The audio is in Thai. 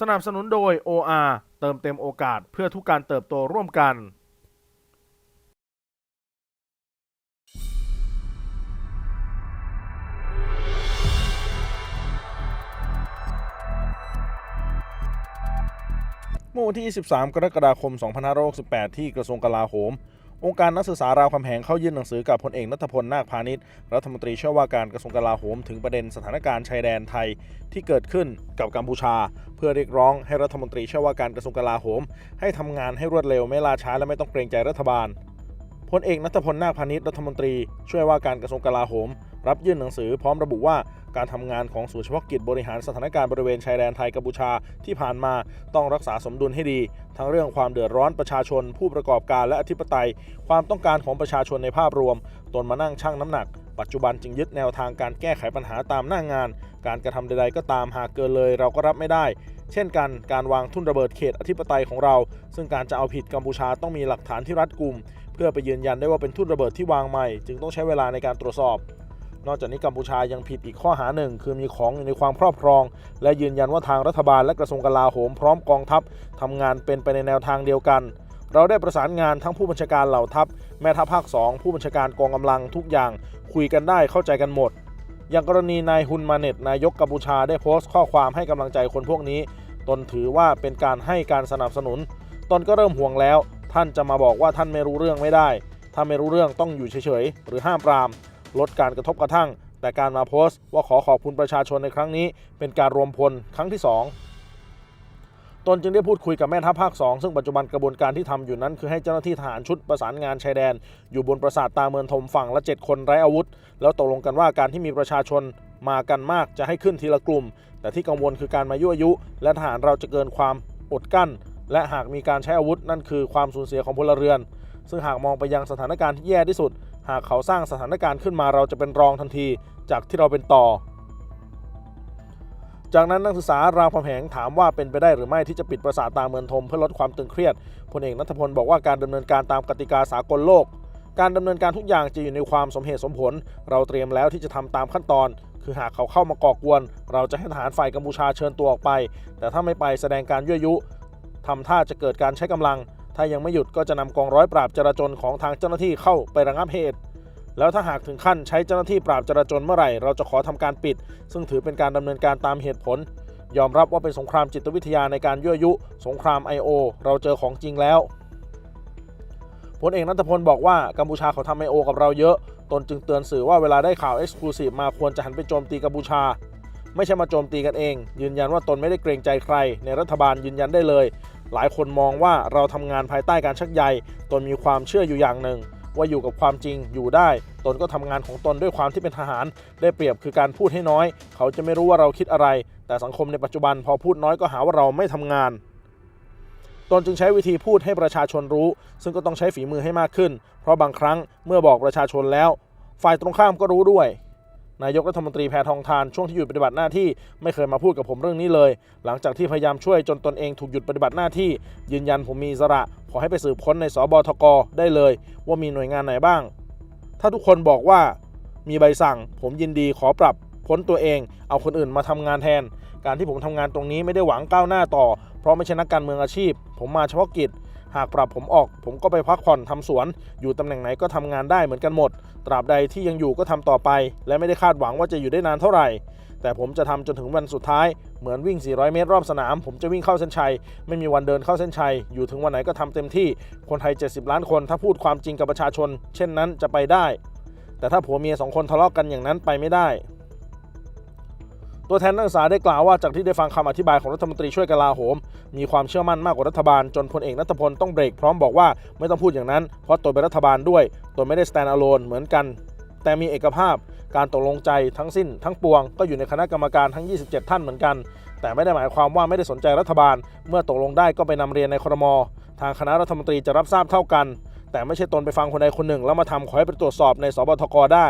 สนับสนุนโดย OR เติมเต็มโอกาสเพื่อทุกการเติบโตร่วมกัน เมื่อวันที่ 23 กรกฎาคม 2568 ที่กระทรวงกลาโหม องค์การนักศึกษารามคำแหงเข้ายื่นหนังสือกับพลเอกนัทพลนาคพาณิชย์รัฐมนตรีช่วยว่าการกระทรวงกลาโหมถึงประเด็นสถานการณ์ชายแดนไทยที่เกิดขึ้นกับกัมพูชา เพื่อเรียกร้องให้รัฐมนตรีช่วยว่าการกระทรวงกลาโหม ให้ทำงานให้รวดเร็วไม่ล่าช้าและไม่ต้องเกรงใจรัฐบาลพลเอกนัทพลนาคพาณิชย์รัฐมนตรี ช่วยว่าการกระทรวงกลาโหม รับยื่นหนังสือพร้อมระบุว่า การทำงานของศูนย์เฉพาะกิจบริหารสถานการณ์บริเวณชายแดนไทยกัมพูชาที่ผ่านมาต้องรักษาสมดุลให้ดี ทั้งเรื่องความเดือดร้อนประชาชน ผู้ประกอบการและอธิปไตย ความต้องการของประชาชนในภาพรวม ตนมานั่งชั่งน้ำหนัก ปัจจุบันจึงยึดแนวทางการแก้ไขปัญหาตามหน้างาน การกระทำใดๆก็ตามหากเกินเลยเราก็รับไม่ได้เช่นกันการวางทุ่นระเบิดเขตอธิปไตยของเรา ซึ่งการจะเอาผิดกัมพูชาต้องมีหลักฐานที่รัดกุม เพื่อไปยืนยันได้ว่าเป็นทุ่นระเบิดที่วางใหม่ จึงต้องใช้เวลาในการตรวจสอบ นอกจากนี้กัมพูชายังผิดอีกข้อหาหนึ่งคือมีของอยู่ในความครอบครอง และยืนยันว่าทางรัฐบาลและกระทรวงกลาโหมพร้อมกองทัพทำงานเป็นไปในแนวทางเดียวกัน เราได้ประสานงานทั้งผู้บัญชาการเหล่าทัพ แม่ทัพภาค 2 ผู้บัญชาการกองกำลังทุกอย่าง คุยกันได้เข้าใจกันหมด อย่างกรณีนายฮุนมาเน็ตนายกกัมพูชาได้โพสต์ข้อความให้กำลังใจคนพวกนี้ ตนถือว่าเป็นการให้การสนับสนุน ตนก็เริ่มห่วงแล้ว ท่านจะมาบอกว่าท่านไม่รู้เรื่องไม่ได้ถ้าไม่รู้เรื่องต้องอยู่เฉยๆหรือห้ามปราม ลดการกระทบกระทั่ง แต่การมาโพสต์ว่าขอขอบคุณประชาชนในครั้งนี้ เป็นการรวมพลครั้งที่ 2 ตนจึงได้พูดคุยกับแม่ทัพภาค 2 ซึ่งปัจจุบันกระบวนการที่ทำอยู่นั้น คือให้เจ้าหน้าที่ทหารชุดประสานงานชายแดน อยู่บนปราสาทตาเมืองทมฝั่งละ 7 คนไร้อาวุธ แล้วตกลงกันว่าการที่มีประชาชนมากันมากจะให้ขึ้นทีละกลุ่ม แต่ที่กังวลคือการมายั่วยุ และทหารเราจะเกินความอดกั้น และหากมีการใช้อาวุธนั่นคือความสูญเสียของพลเรือน ซึ่งหากมองไปยังสถานการณ์ที่แย่ที่สุด หากเขาสร้างสถานการณ์ขึ้นมาเราจะเป็นรองทันทีจากที่เราเป็นต่อ จากนั้นนักศึกษารามคำแหงถามว่าเป็นไปได้หรือไม่ที่จะปิดปราสาทตาเมืองทมเพื่อลดความตึงเครียดพลเอกนัทพลบอกว่าการดำเนินการตามกติกาสากลโลก การดำเนินการทุกอย่างจะอยู่ในความสมเหตุสมผล เราเตรียมแล้วที่จะทำตามขั้นตอนคือหากเขาเข้ามาก่อกวน เราจะให้ทหารฝ่ายกัมพูชาเชิญตัวออกไป แต่ถ้าไม่ไปแสดงการยั่วยุทำท่าจะเกิดการใช้กำลัง ถ้ายังไม่หยุดก็จะนำกองร้อยปราบจราจรของทางเจ้าหน้าที่เข้าไประงับเหตุ แล้วถ้าหากถึงขั้นใช้เจ้าหน้าที่ปราบจราจรเมื่อไหร่ เราจะขอทำการปิด ซึ่งถือเป็นการดำเนินการตามเหตุผล ยอมรับว่าเป็นสงครามจิตวิทยาในการยั่วยุ สงคราม I.O. เราเจอของจริงแล้วพลเอกนัทพลบอกว่ากัมพูชาเขาทำ I.O. กับเราเยอะ ตนจึงเตือนสื่อว่าเวลาได้ข่าว Exclusive มาควรจะหันไปโจมตีกัมพูชา ไม่ใช่มาโจมตีกันเอง ยืนยันว่าตนไม่ได้เกรงใจใคร ในรัฐบาลยืนยันได้เลย หลายคนมองว่าเราทำงานภายใต้การชักใยตนมีความเชื่ออยู่อย่างหนึ่ง ว่าอยู่กับความจริงอยู่ได้ ตนก็ทำงานของตนด้วยความที่เป็นทหาร ได้เปรียบคือการพูดให้น้อย เขาจะไม่รู้ว่าเราคิดอะไร แต่สังคมในปัจจุบันพอพูดน้อยก็หาว่าเราไม่ทำงานตนจึงใช้วิธีพูดให้ประชาชนรู้ ซึ่งก็ต้องใช้ฝีมือให้มากขึ้น เพราะบางครั้งเมื่อบอกประชาชนแล้ว ฝ่ายตรงข้ามก็รู้ด้วย นายกรัฐมนตรีแพทองทานช่วงที่หยุดปฏิบัติหน้าที่ไม่เคยมาพูดกับผมเรื่องนี้เลย หลังจากที่พยายามช่วยจนตนเองถูกหยุดปฏิบัติหน้าที่ ยืนยันผมมีอิสระ ขอให้ไปสืบค้นในสบทกได้เลย ว่ามีหน่วยงานไหนบ้าง ถ้าทุกคนบอกว่ามีใบสั่ง ผมยินดีขอปรับพ้นตัวเอง เอาคนอื่นมาทำงานแทน การที่ผมทำงานตรงนี้ไม่ได้หวังก้าวหน้าต่อ เพราะไม่ใช่นักการเมืองอาชีพ ผมมาเฉพาะกิจ หากปรับผมออกผมก็ไปพักผ่อนทำสวน อยู่ตำแหน่งไหนก็ทำงานได้เหมือนกันหมด ตราบใดที่ยังอยู่ก็ทำต่อไป และไม่ได้คาดหวังว่าจะอยู่ได้นานเท่าไหร่ แต่ผมจะทำจนถึงวันสุดท้าย เหมือนวิ่ง 400 เมตรรอบสนาม ผมจะวิ่งเข้าเส้นชัย ไม่มีวันเดินเข้าเส้นชัย อยู่ถึงวันไหนก็ทำเต็มที่ คนไทย 70 ล้านคน ถ้าพูดความจริงกับประชาชน เช่นนั้นจะไปได้ แต่ถ้าผัวเมียสองคนทะเลาะกันอย่างนั้นไปไม่ได้ ตัวแทนนักศึกษาได้กล่าวว่าจากที่ได้ฟังคำอธิบายของรัฐมนตรีช่วยกลาโหม มีความเชื่อมั่นมากกว่ารัฐบาล จนพลเอกนัทพลต้องเบรกพร้อมบอกว่าไม่ต้องพูดอย่างนั้น เพราะตนเป็นรัฐบาลด้วยตนไม่ได้ stand alone เหมือนกัน แต่มีเอกภาพ การตกลงใจทั้งสิ้น ทั้งปวงก็อยู่ในคณะกรรมการทั้ง 27 ท่านเหมือนกัน แต่ไม่ได้หมายความว่าไม่ได้สนใจรัฐบาล เมื่อตกลงได้ก็ไปนำเรียนในครม ทางคณะรัฐมนตรีจะรับทราบเท่ากัน แต่ไม่ใช่ตนไปฟังคนใดคนหนึ่ง แล้วมาทำขอให้ไปตรวจสอบในสบทกได้